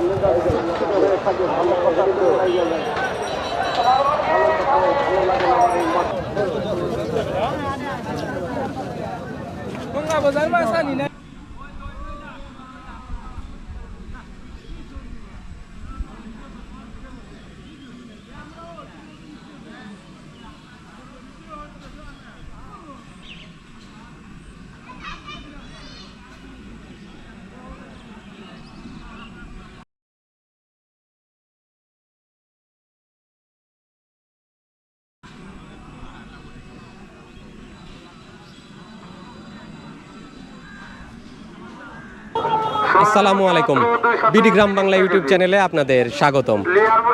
嗯好的好的好的好的好的好的好的好的好 আসসালামু আলাইকুম। বিডি গ্রাম বাংলা ইউটিউব চ্যানেলে আপনাদের স্বাগতম।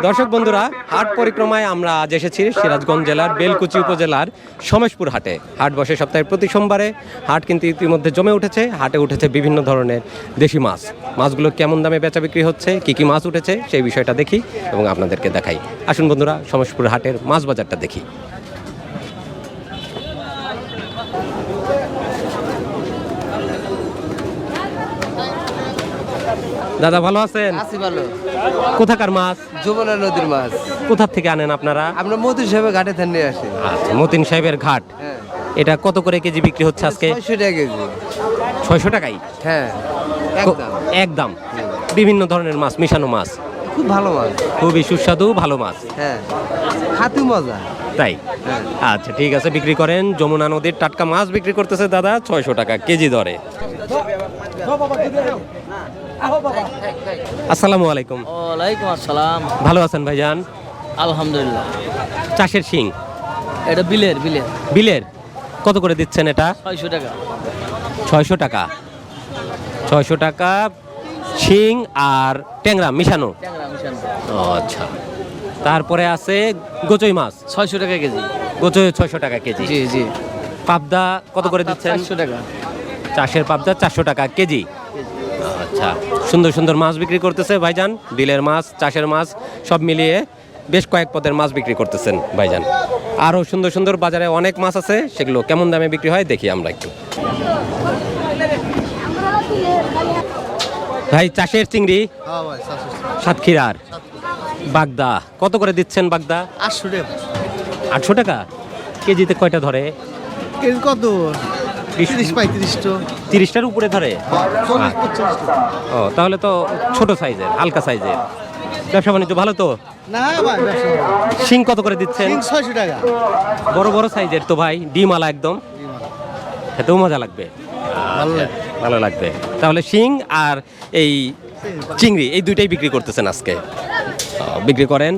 দর্শক বন্ধুরা, হাট পরিক্রমায় আমরা আজ এসেছি সিরাজগঞ্জ জেলার বেলকুচি উপজেলার সমেশপুর হাটে। হাট বসে সপ্তাহের প্রতি সোমবারে হাট কিন্তু ইতিমধ্যে জমে উঠেছে। হাটে উঠেছে বিভিন্ন ধরনের দেশি মাছ। মাছগুলো কেমন দামে বেচা বিক্রি হচ্ছে, কি কি মাছ উঠেছে সেই বিষয়টা দেখি এবং আপনাদেরকে দেখাই। আসুন বন্ধুরা, সমেশপুর হাটের মাছ বাজারটা দেখি। দাদা ভালো আছেন? আছি ভালো। কোথাকার মাছ? যমুনা নদীর মাছ। কোথা থেকে আনেন আপনারা? আমরা মধুর সাহেবের ঘাটে থেকে নিয়ে আসি। আচ্ছা মতিন সাহেবের ঘাট। হ্যাঁ। এটা কত করে কেজি বিক্রি হচ্ছে আজকে? ছয়শো টাকা কেজি। ছয়শো টাকাই হ্যাঁ একদম। একদম। বিভিন্ন ধরনের মাছ মিশানো মাছ। খুব ভালো মাছ। খুবই সুস্বাদু ভালো মাছ। হ্যাঁ হাতি মজা। তাই? হ্যাঁ। আচ্ছা ঠিক আছে বিক্রি করেন। যমুনা নদীর টাটকা মাছ বিক্রি করতেছে দাদা ছয়শো টাকা কেজি দরে। আসসালামু আলাইকুম। ওয়ালাইকুম আসসালাম। ভালো আছেন ভাইজান? আলহামদুলিল্লাহ। চাষের শিং? এটা বিলের বিলের। বিলের? কত করে দিচ্ছেন এটা? ছয়শো টাকা। ছয়শো টাকা। ছয়শো টাকা শিং আর ট্যাংরা মিশানো। ট্যাংরা মিশান। আচ্ছা। তারপরে আছে গোচই মাছ। ছয়শো টাকা কেজি। গোচই ছয়শো টাকা কেজি। জি জি। পাবদা কত করে দিচ্ছেন? চারশো টাকা। চাষের পাবদা চারশো টাকা কেজি। আচ্ছা সুন্দর সুন্দর মাছ বিক্রি করতেছে ভাইজান বিলের মাছ চাষের মাছ সব মিলিয়ে বেশ কয়েক পদের মাছ বিক্রি করতেছেন ভাইজান। আরও সুন্দর সুন্দর বাজারে অনেক মাছ আছে সেগুলো কেমন দামে বিক্রি হয় দেখি আমরা একটু। ভাই চাষের চিংড়ি? সাতক্ষীরার। বাগদা কত করে দিচ্ছেন বাগদা? আটশো টাকা। আটশো টাকা? কেজিতে কয়টা ধরে? কত? তিরিশ তিরিশটার উপরে ধরে? তো। ও তাহলে তো ছোট সাইজের হালকা সাইজের। ব্যবসা বাণিজ্য ভালো তো? না ভাই শিং কত করে দিচ্ছেন? ছয়শো টাকা। বড় বড় সাইজের তো ভাই ডিমালা একদম। খেতেও মজা লাগবে। ভালো লাগবে। তাহলে শিং আর এই চিংড়ি এই দুইটাই বিক্রি করতেছেন আজকে। বিক্রি করেন।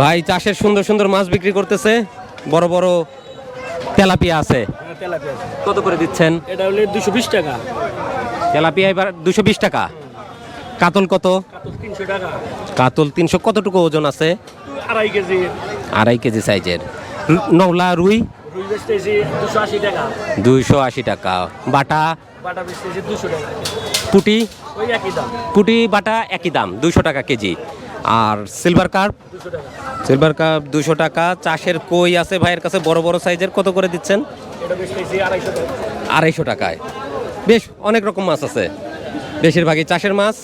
ভাই চাষের সুন্দর সুন্দর মাছ বিক্রি করতেছে। বড় বড় তেলাপিয়া আছে। কত করে দিচ্ছেন? এটা হলে দুশো বিশ টাকা। তেলাপিয়া এবার দুশো বিশ টাকা। কাতল কত? তিনশো টাকা। কাতল তিনশো কতটুকু ওজন আছে? আড়াই কেজি। আড়াই কেজি সাইজের। নওলা রুই? দুশো দুইশো আশি টাকা। বাটা? দুশো পুটি? পুটি বাটা একই দাম দুইশো টাকা কেজি। আর সিলভার কার্প দুশো টাকা সিলভার কার্প দুশো টাকা। চাষের কই আছে ভাইয়ের কাছে? বড় বড় সাইজের কত করে দিচ্ছেন? আড়াইশো টাকায়। বেশ অনেক রকম মাছ আছে। বেশিরভাগই চাষের মাছ।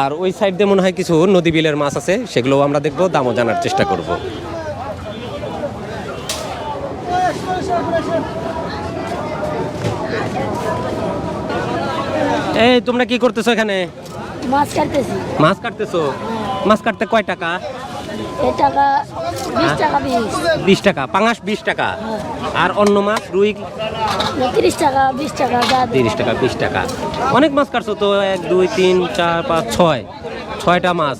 আর ওই সাইড দিয়ে মনে হয় কিছু নদী বিলের মাছ আছে। সেগুলোও আমরা দেখব। দামও জানার চেষ্টা করব। এই তোমরা কি করতেছো এখানে? মাছ কাটতেছি। মাছ কাটতেছো? মাছ কাটতে কয় টাকা? টাকা বিশ টাকা বিশ বিশ টাকা পাঙাশ বিশ টাকা। আর অন্য মাছ রুই? তিরিশ টাকা বিশ টাকা তিরিশ টাকা বিশ টাকা। অনেক মাছ কাটছো তো এক দুই তিন চার পাঁচ ছয়। ছয়টা মাছ।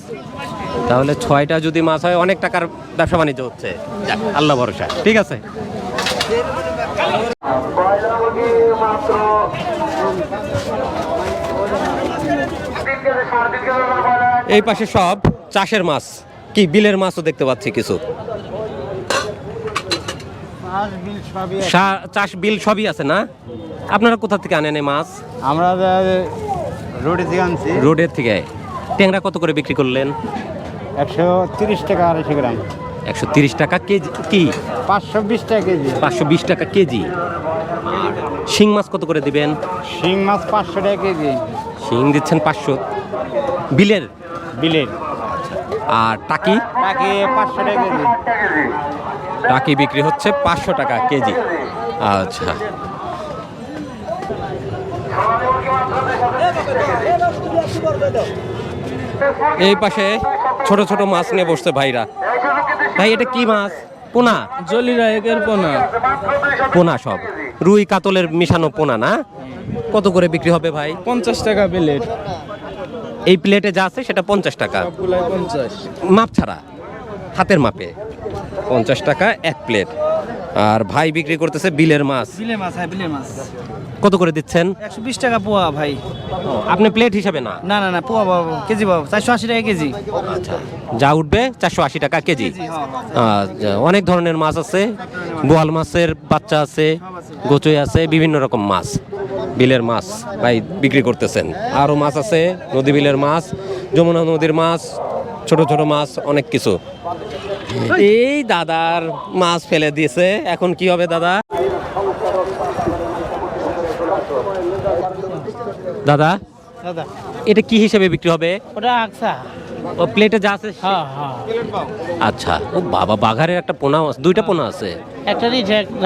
তাহলে ছয়টা যদি মাছ হয় অনেক টাকার ব্যবসা বাণিজ্য হচ্ছে। যাক, আল্লাহ ভরসা। ঠিক আছে? এই পাশে সব চাষের মাছ। কি বিলের মাছও দেখতে পাচ্ছি কিছু। চাষ বিল সবই আছে। না? আপনারা কোথা থেকে আনেন এই মাছ? আমরা রোডে থেকে আনছি। রোডের থেকে। ট্যাংরা কত করে বিক্রি করলেন? একশো তিরিশ টাকা আড়াইশো গ্রাম। একশো তিরিশ টাকা কেজি কি? পাঁচশো বিশ টাকা কেজি। পাঁচশো বিশ টাকা কেজি। শিং মাছ কত করে দিবেন? শিং মাছ পাঁচশো টাকা কেজি। শিং দিচ্ছেন পাঁচশো। বিলের বিলের। আর টাকি? টাকি পাঁচশো টাকা কেজি। টাকি বিক্রি হচ্ছে পাঁচশো টাকা কেজি। আচ্ছা। এই পাশে ছোট ছোট মাছ নিয়ে বসছে ভাইরা। ভাই এটা কি মাছ? পোনা? জলিরা একের পোনা। পোনা সব। রুই কাতলের মিশানো পোনা না? কত করে বিক্রি হবে ভাই? পঞ্চাশ টাকা বিলের। এই প্লেটে যা আছে সেটা পঞ্চাশ টাকা। মাপ ছাড়া হাতের মাপে। পঞ্চাশ টাকা এক প্লেট আর ভাই বিক্রি করতেছে বিলের মাছ। বিলে মাছ হ্যাঁ বিলে মাছ। কত করে দিচ্ছেন? একশো বিশ টাকা পোয়া ভাই। আপনি প্লেট হিসাবে না? না না না পোয়া বাবু কেজি বাবু চারশো আশি টাকা কেজি। আচ্ছা যা উঠবে চারশো আশি টাকা কেজি। হ্যাঁ, আচ্ছা, অনেক ধরনের মাছ আছে। বোয়াল মাছের বাচ্চা আছে। গোচই আছে বিভিন্ন রকম মাছ। বিলের মাছ ভাই বিক্রি করতেছেন। আরও মাছ আছে নদী বিলের মাছ যমুনা নদীর মাছ ছোট ছোট মাছ অনেক কিছু। এই দাদার মাছ ফেলে দিয়েছে। এখন কি হবে দাদা? দাদা দাদা। এটা কি হিসেবে বিক্রি হবে? ওটা আকসা ও প্লেটে যা আছে হ্যাঁ হ্যাঁ। আচ্ছা ও বাবা বাঘারের একটা পোনা আছে দুইটা পোনা আছে। একটা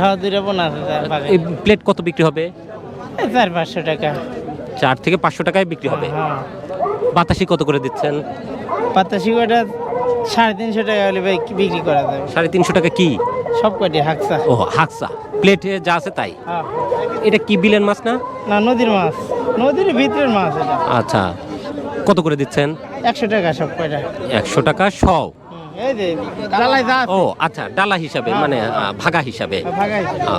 হ্যাঁ দুইটা পোনা আছে এই প্লেট কত বিক্রি হবে? চার পাঁচশো টাকা। চার থেকে পাঁচশো টাকায় বিক্রি হবে। হ্যাঁ। বাতাসি কত করে দিচ্ছেন? পাতাশি কটা সাড়ে তিনশো টাকা হলে ভাই বিক্রি করা যাবে সাড়ে তিনশো টাকা কি? সব কটি হাকসা? ও হাকসা। প্লেটে যা আছে তাই? হ্যাঁ। এটা কি বিলের মাছ না? না নদীর মাছ। নদীর ভিতরের মাছ এটা। আচ্ছা। কত করে দিচ্ছেন? একশো টাকা সব কয়টা। একশো টাকা সব। ও আচ্ছা ডালা হিসাবে মানে ভাগা হিসাবে।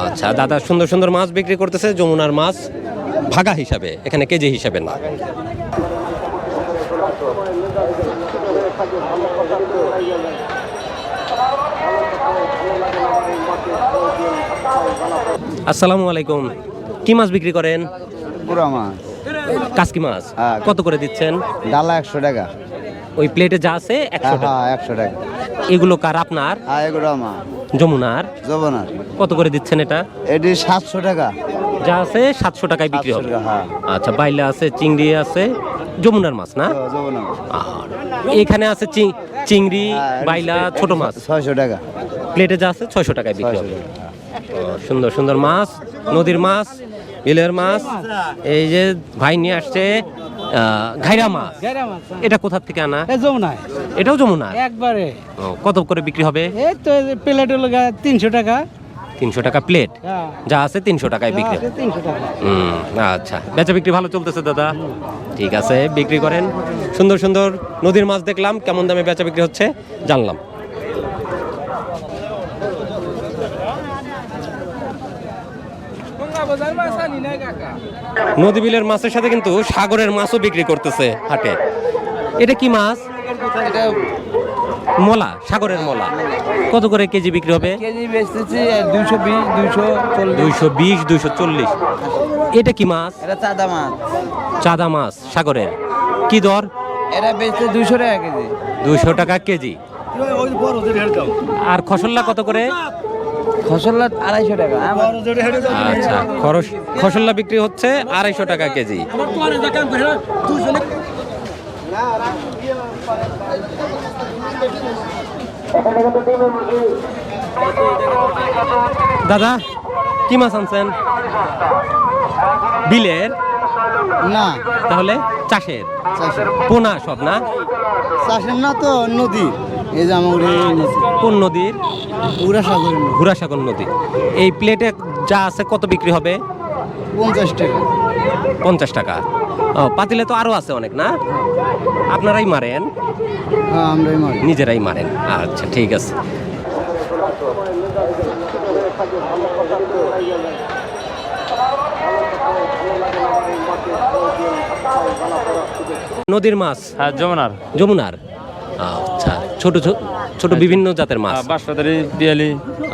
আচ্ছা দাদা সুন্দর সুন্দর মাছ বিক্রি করতেছে যমুনার মাছ ভাগা হিসাবে এখানে কেজি হিসাবে না। আসসালামু আলাইকুম। কি মাছ বিক্রি করেন? পুরা মাছ। কাসকি মাছ। হ্যাঁ। কত করে দিচ্ছেন? ডালা একশো টাকা। ওই প্লেটে যা আছে একশো টাকা। হ্যাঁ একশো টাকা। এগুলো কার আপনার? হ্যাঁ এগুলো মাছ যমুনার। জবনার কত করে দিচ্ছেন এটা? এটি সাতশো টাকা। যা আছে সাতশো টাকায় বিক্রি হবে। হ্যাঁ। আচ্ছা বাইলা আছে চিংড়ি আছে যমুনার মাছ না? এখানে আছে চিংড়ি বাইলা ছোট মাছ। ছয়শো টাকা। প্লেটে যা আছে ছয়শো টাকায় বিক্রি হবে। সুন্দর সুন্দর মাছ নদীর মাছ বিলের মাছ। এই যে ভাই নিয়ে আসছে ঘাইরা মাছ এটা কোথা থেকে আনা? যমুনায়। এটাও যমুনা একবারে। কত করে বিক্রি হবে? এই তো প্লেট হলো তিনশো টাকা। তিনশো টাকা প্লেট হ্যাঁ। যা আছে তিনশো টাকায় বিক্রি হুম আচ্ছা। বেচা বিক্রি ভালো চলতেছে দাদা? ঠিক আছে বিক্রি করেন। সুন্দর সুন্দর নদীর মাছ দেখলাম কেমন দামে বেচা বিক্রি হচ্ছে জানলাম। নদী বিলের মাছের সাথে কিন্তু সাগরের মাছও বিক্রি করতেছে হাটে। এটা কি মাছ? মলা সাগরের মলা। কত করে কেজি বিক্রি হবে? কেজি বেচতেছি দুশো বিশ দুশো দুইশো বিশ দুইশো চল্লিশ। এটা কি মাছ? এটা চাঁদা মাছ। চাঁদা মাছ সাগরের। কি দর? এটা বেচতে দুশো টাকা কেজি। দুইশো টাকা কেজি। আর খসল্লা কত করে? আড়াইশো টাকা আচ্ছা খরচ খসল্লা বিক্রি হচ্ছে আড়াইশো টাকা কেজি। দাদা কি মাছ আনছেন? বিলের? না। তাহলে চাষের। চাষের। পোনা সব না? চাষের না তো নদী এই যে আমার নদী? কোন নদীর নদী। ঘুরাসাগর নদী। এই প্লেটে যা আছে কত বিক্রি হবে? পঞ্চাশ টাকা। পঞ্চাশ টাকা। ও পাতিলে তো আরও আছে অনেক না? আপনারাই মারেন। হ্যাঁ আমরাই মারি। নিজেরাই মারেন। আচ্ছা ঠিক আছে। নদীর মাছ? হ্যাঁ যমুনার। যমুনার। আচ্ছা। ছোট ছোট ছোট বিভিন্ন জাতের মাছ। বাঁশপাতারি পিয়ালি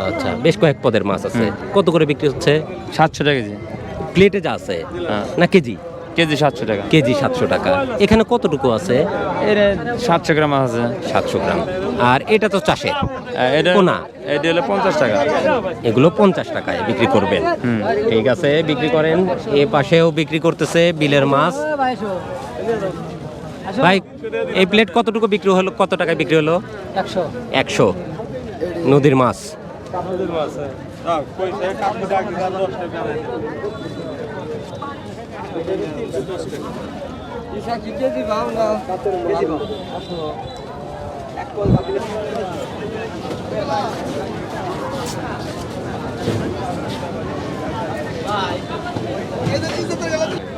আচ্ছা বেশ কয়েক পদের মাছ আছে। কত করে বিক্রি হচ্ছে? সাতশো টাকা কেজি। প্লেটে যা আছে? হ্যাঁ। না কেজি? কেজি সাতশো টাকা। কেজি সাতশো টাকা। এখানে কতটুকু আছে? সাতশো গ্রাম আছে। সাতশো গ্রাম। আর এটা তো চাষের এটা। এটা হলো পঞ্চাশ টাকা। এগুলো পঞ্চাশ টাকায় বিক্রি করবেন। ঠিক আছে বিক্রি করেন। এ পাশেও বিক্রি করতেছে বিলের মাছ। ভাই এই প্লেট কতটুকু বিক্রি হলো? কত টাকায় বিক্রি হলো? একশো। একশো। নদীর মাছ।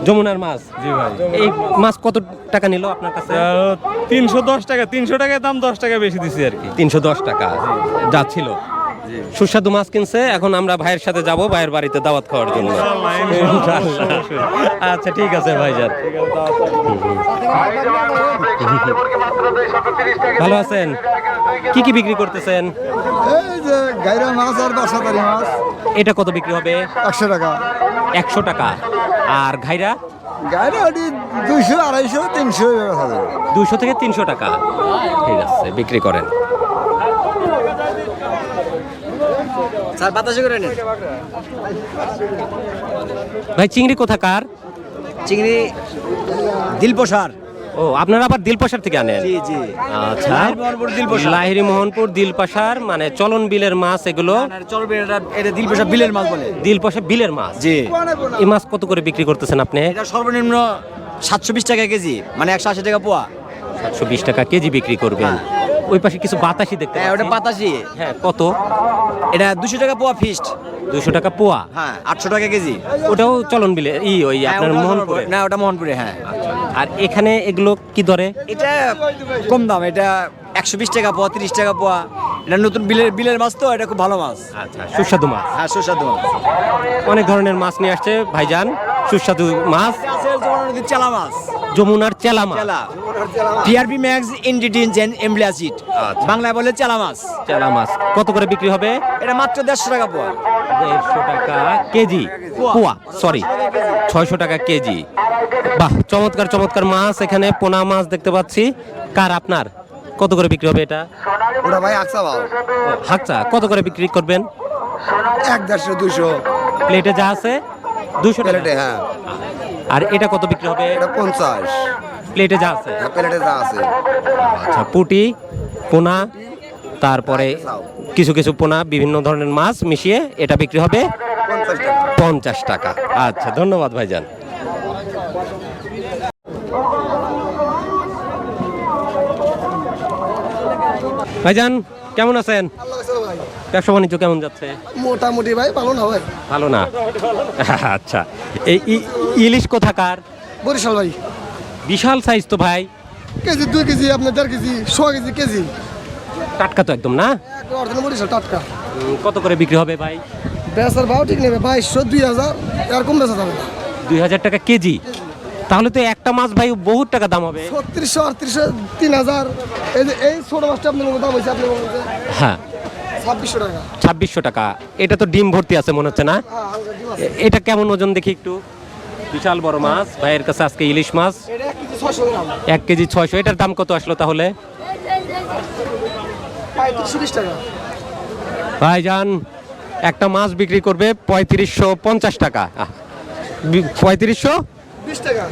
যমুনার মাছ। জি ভাই। এই মাছ কত টাকা নিল আপনার কাছে? তিনশো দশ টাকা তিনশো টাকায় দাম দশ টাকা বেশি দিছি আর কি। তিনশো দশ টাকা। যাচ্ছিল। সুস্বাদু মাছ কিনছে এখন আমরা ভাইয়ের সাথে যাব ভাইয়ের বাড়িতে দাওয়াত খাওয়ার জন্য। আচ্ছা ঠিক আছে ভাইজান। ভালো আছেন? কি কি বিক্রি করতেছেন? এই যে গাইরা মাছ আর মাছ। এটা কত বিক্রি হবে? একশো টাকা। একশো টাকা। আর ঘাইরা? ওটি দুইশো আড়াইশো তিনশো দুশো থেকে তিনশো টাকা। ঠিক আছে বিক্রি করেন। স্যার বাতাসে করে নেন। ভাই চিংড়ি কোথাকার? চিংড়ি দিলপসার ও আপনারা আবার দিলপাশার থেকে আনেন? জি জি। আচ্ছা। লাহিড়ী মোহনপুর, দিলপাশা। লাহিড়ী মোহনপুর দিলপাশার মানে চলন বিলের মাছ এগুলো? এটা বিলের মাছ বলে। দিলপাশা বিলের মাছ? জি। এই মাছ কত করে বিক্রি করতেছেন আপনি? এটা সর্বনিম্ন সাতশো বিশ টাকা কেজি মানে একশো আশি টাকা পোয়া। সাতশো বিশ টাকা কেজি বিক্রি করবেন। ওই পাশে কিছু বাতাসি দেখতে হ্যাঁ ওটা বাতাসি হ্যাঁ কত? এটা দুশো টাকা পোয়া ফিস্ট দুইশো টাকা পোয়া? হ্যাঁ আটশো টাকা কেজি। ওটাও চলন বিলে ই ওই হ্যাঁ, আপনার মোহনপুরে? না ওটা মোহনপুরে হ্যাঁ। আর এখানে এগুলো কি ধরে? এটা কম দাম এটা একশো বিশ টাকা পোয়া তিরিশ টাকা পোয়া। এটা নতুন বিলের বিলের মাছ তো এটা খুব ভালো মাছ। আচ্ছা সুস্বাদু মাছ। হ্যাঁ সুস্বাদু মাছ। অনেক ধরনের মাছ নিয়ে আসছে ভাইজান সুস্বাদু মাছ। চেলা মাছ? যমুনার চেলা মাছ। টিআরপি ম্যাক্স ইনগ্রিডিয়েন্টস এমব্লি আচ্ছা। বাংলায় বলে চেলা মাছ। চেলা মাছ। কত করে বিক্রি হবে? এটা মাত্র দেড়শো টাকা পোয়া। দেড়শো টাকা কেজি? পোয়া। সরি ছয়শো টাকা কেজি। বাহ চমৎকার চমৎকার মাছ এখানে পোনা মাছ দেখতে পাচ্ছি। কার আপনার? কত করে বিক্রি হবে এটা? ওটা ভাই আকসা ভাও হাকচা কত করে বিক্রি করবেন? এক দেড়শো দুশো প্লেটে যা আছে দুশো প্লেটে হ্যাঁ। আর এটা কত বিক্রি হবে? এটা পঞ্চাশ। প্লেটে যা আছে? হ্যাঁ প্লেটে যা আছে। আচ্ছা পুটি পোনা তারপরে কিছু কিছু পোনা বিভিন্ন ধরনের মাছ মিশিয়ে এটা বিক্রি হবে পঞ্চাশ টাকা। আচ্ছা ধন্যবাদ ভাইজান। ভাইজান কেমন আছেন? ব্যবসা বাণিজ্য কেমন যাচ্ছে? মোটামুটি ভাই ভালো না ভাই? ভালো না? আচ্ছা। এই ইলিশ কোথাকার? বরিশাল ভাই। বিশাল সাইজ তো ভাই। কেজি দুই কেজি আপনার দেড় কেজি ছ কেজি কেজি। টাটকা তো একদম না? বরিশাল টাটকা। কত করে বিক্রি হবে ভাই? বেচার ভাও ঠিক নেবে বাইশশো দুই হাজার এর কম বেচা যাবে। দুই হাজার টাকা কেজি। তাহলে তো একটা মাছ ভাই বহুত টাকা দাম হবে। ছত্রিশশো আটত্রিশশো তিন হাজার এই যে এই ছোট মাছটা আপনার দাম হয়েছে আপনার হ্যাঁ। ছাব্বিশশো টাকা। ছাব্বিশশো টাকা। এটা তো ডিম ভর্তি আছে মনে হচ্ছে না? হ্যাঁ এটা কেমন ওজন দেখি একটু? বিশাল বড় মাছ। ভাইয়ের কাছে আজকে ইলিশ মাছ। এক কেজি ছয়শো এটার দাম কত আসলো তাহলে? ভাইজান একটা মাছ বিক্রি করবে পঁয়ত্রিশশো পঞ্চাশ টাকা। পঁয়ত্রিশশো?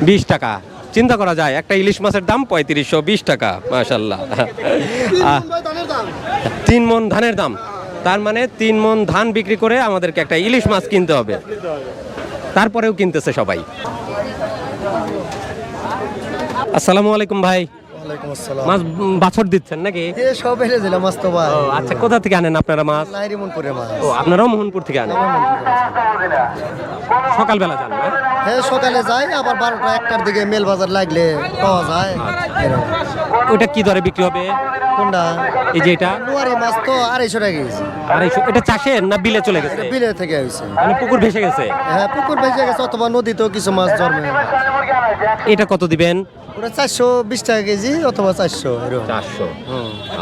বিশ টাকা। চিন্তা করা যায় একটা ইলিশ মাছের দাম পঁয়ত্রিশশো বিশ টাকা মাশাল্লাহ তিন মন ধানের দাম। তার মানে তিন মন ধান বিক্রি করে আমাদেরকে একটা ইলিশ মাছ কিনতে হবে। তারপরেও কিনতেছে সবাই। আসসালামু আলাইকুম ভাই। ওয়ালাইকুম আসসালাম। মাছ বাছর দিচ্ছেন নাকি? এ সব এলে দিলাম মাছ তো ভাই। ও আচ্ছা কোথা থেকে আনেন আপনারা মাছ? লাইরি মাছ। ও আপনারাও মোহনপুর থেকে আনেন? সকালবেলা যান না? হ্যাঁ সকালে যাই আবার বারোটা একটার দিকে মেল বাজার লাগলে পাওয়া যায়। ওইটা কি দরে বিক্রি হবে? কোনটা? এই যে এটা? নোয়ারি মাছ তো আড়াইশো টাকা গেছে আড়াইশো। এটা চাষের না বিলে চলে গেছে? বিলে থেকে হয়েছে মানে পুকুর ভেসে গেছে? হ্যাঁ পুকুর ভেসে গেছে অথবা নদীতেও কিছু মাছ জন্মে। এটা কত দিবেন? ওটা চারশো বিশ টাকা কেজি অথবা চারশো চারশো।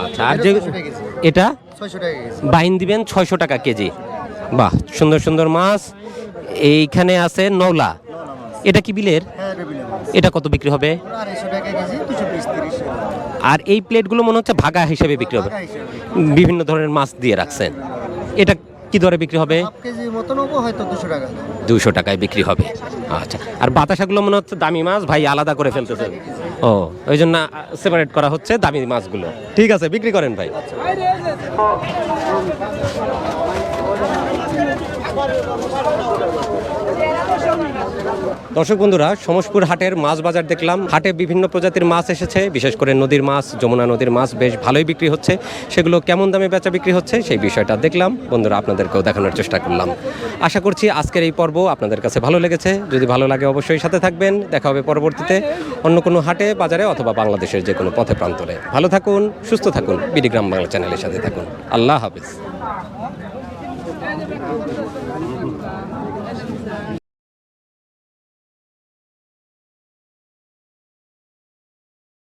আচ্ছা আর যে এটা 600 টাকা কেজি। এটা? ছয়শো টাকা কেজি। বাইন দিবেন ছয়শো টাকা কেজি। বাহ সুন্দর সুন্দর মাছ। এইখানে আছে নৌলা এটা কি বিলের? হ্যাঁ এটা কত বিক্রি হবে? আর এই প্লেটগুলো মনে হচ্ছে ভাগা হিসেবে বিক্রি হবে। বিভিন্ন ধরনের মাছ দিয়ে রাখছেন। এটা কি দরে বিক্রি হবে? কেজি মতো হয়তো দুশো টাকা। দুশো টাকায় বিক্রি হবে। আচ্ছা আর বাতাসাগুলো মনে হচ্ছে দামি মাছ ভাই আলাদা করে ফেলতেছে। ও ওই জন্য সেপারেট করা হচ্ছে দামি মাছগুলো। ঠিক আছে বিক্রি করেন ভাই। দর্শক বন্ধুরা, সমসপুর হাটের মাছ বাজার দেখলাম। হাটে বিভিন্ন প্রজাতির মাছ এসেছে, বিশেষ করে নদীর মাছ, যমুনা নদীর মাছ বেশ ভালোই বিক্রি হচ্ছে। সেগুলো কেমন দামে বেচা বিক্রি হচ্ছে সেই বিষয়টা দেখলাম। বন্ধুরা, আপনাদেরকেও দেখানোর চেষ্টা করলাম। আশা করছি আজকের এই পর্ব আপনাদের কাছে ভালো লেগেছে। যদি ভালো লাগে অবশ্যই সাথে থাকবেন। দেখা হবে পরবর্তীতে অন্য কোনো হাটে, বাজারে অথবা বাংলাদেশের যে কোনো পথে প্রান্তরে। ভালো থাকুন, সুস্থ থাকুন। বিডিগ্রাম বাংলা চ্যানেলের সাথে থাকুন। আল্লাহ হাফিজ।